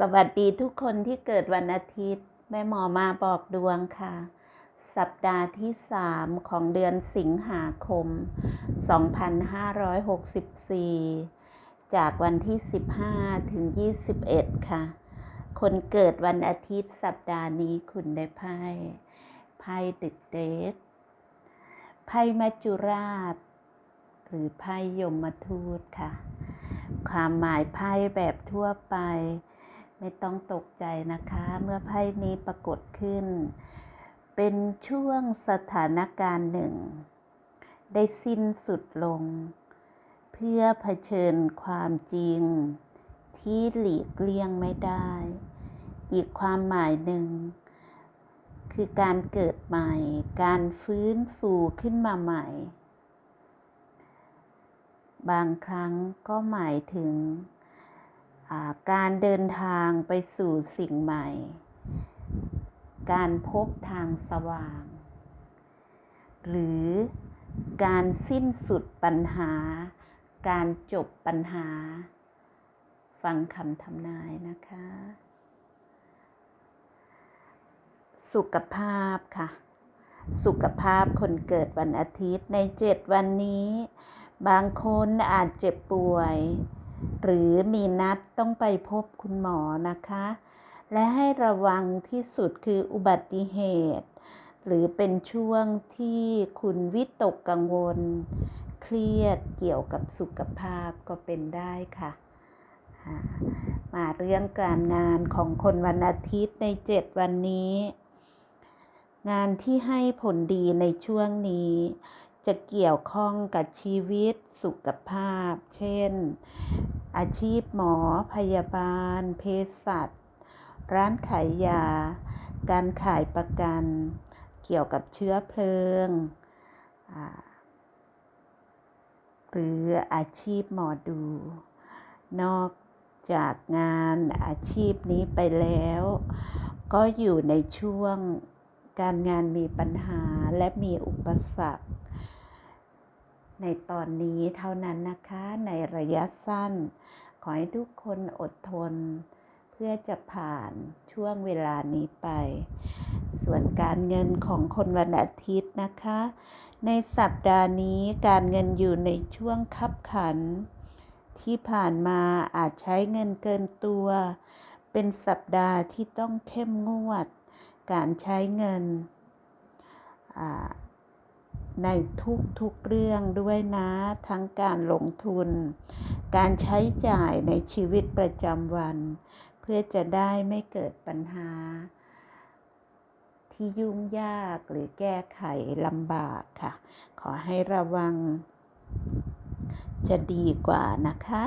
สวัสดีทุกคนที่เกิดวันอาทิตย์ แม่หมอมาบอกดวงค่ะ สัปดาห์ที่ 3 ของเดือนสิงหาคม 2564 จากวันที่ 15 ถึง 21 ค่ะ คนเกิดวันอาทิตย์สัปดาห์นี้คุณได้ไพ่ไพ่ดึกเดทไพ่มัจจุราช หรือไพ่ยมทูตค่ะ ความหมายไพ่แบบทั่วไป ไม่ต้องตกใจนะคะ เมื่อไพ่นี้ปรากฏขึ้น เป็นช่วงสถานการณ์หนึ่ง ได้สิ้นสุดลง เพื่อเผชิญความจริง ที่หลีกเลี่ยงไม่ได้ อีกความหมายหนึ่ง คือการเกิดใหม่ การฟื้นฟูขึ้นมาใหม่ บางครั้งก็หมายถึง การเดินทางไปสู่สิ่งใหม่ การพบทางสว่าง หรือการสิ้นสุดปัญหา การจบปัญหา ฟังคำทำนายนะคะ สุขภาพค่ะ สุขภาพคนเกิดวันอาทิตย์ในเจ็ดวันนี้ บางคนอาจเจ็บป่วย หรือมีนัดต้องไปพบคุณหมอนะคะ และให้ระวังที่สุดคืออุบัติเหตุ หรือเป็นช่วงที่คุณวิตกกังวล เครียดเกี่ยวกับสุขภาพก็เป็นได้ค่ะ มาเรื่องการงานของคนวันอาทิตย์ในเจ็ดวันนี้ งานที่ให้ผลดีในช่วงนี้ จะเกี่ยวข้องกับชีวิตสุขภาพ เช่น อาชีพหมอพยาบาลเภสัชร้านขายยา การขายประกัน เกี่ยวกับเชื้อเพลิง หรืออาชีพหมอดู นอกจากงานอาชีพนี้ไปแล้ว ก็อยู่ในช่วงการงานมีปัญหาและมีอุปสรรค ในตอนนี้เท่านั้นนะคะในระยะสั้น ขอให้ทุกคนอดทน เพื่อจะผ่านช่วงเวลานี้ไป ส่วนการเงินของคนวันอาทิตย์นะคะ ในสัปดาห์นี้การเงินอยู่ในช่วงคับขัน ที่ผ่านมาอาจใช้เงินเกินตัว เป็นสัปดาห์ที่ต้องเข้มงวด การใช้เงิน ในทุกๆเรื่องด้วยนะ ทั้งการลงทุน การใช้จ่ายในชีวิตประจำวัน เพื่อจะได้ไม่เกิดปัญหา ที่ยุ่งยากหรือแก้ไขลำบากค่ะ ขอให้ระวังจะดีกว่านะคะ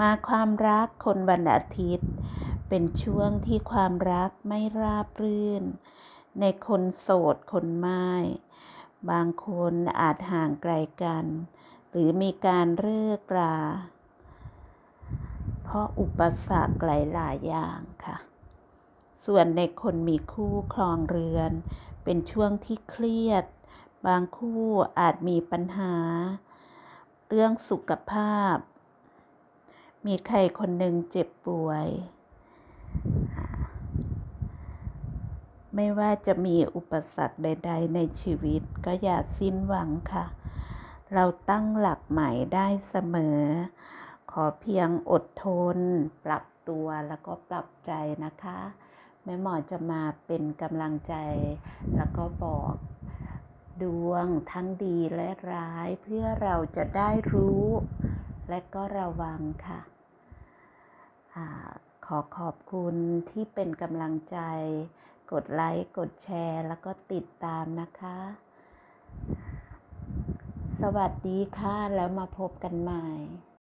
มาความรักคนวันอาทิตย์ เป็นช่วงที่ความรักไม่ราบรื่น ในคนโสดคนไม้ บางคนอาจห่างไกลกัน หรือมีการเลิกรา เพราะอุปสรรคหลาย ๆ อย่างค่ะ ส่วนในคนมีคู่ครองเรือน เป็นช่วงที่เครียด บางคู่อาจมีปัญหา เรื่องสุขภาพ มีใครคนหนึ่งเจ็บป่วย ไม่ว่าจะมีอุปสรรคใด ๆ ในชีวิตก็อย่าสิ้นหวังค่ะ เราตั้งหลักใหม่ได้เสมอ ขอเพียงอดทน ปรับตัวแล้วก็ปรับใจนะคะ แม่หมอจะมาเป็นกำลังใจ แล้วก็บอกดวงทั้งดีและร้ายเพื่อเราจะได้รู้ และก็ระวังค่ะอขอขอบคุณที่เป็นกำลังใจ กดไลค์ กดแชร์ แล้วก็ติดตามนะคะ สวัสดีค่ะ แล้วมาพบกันใหม่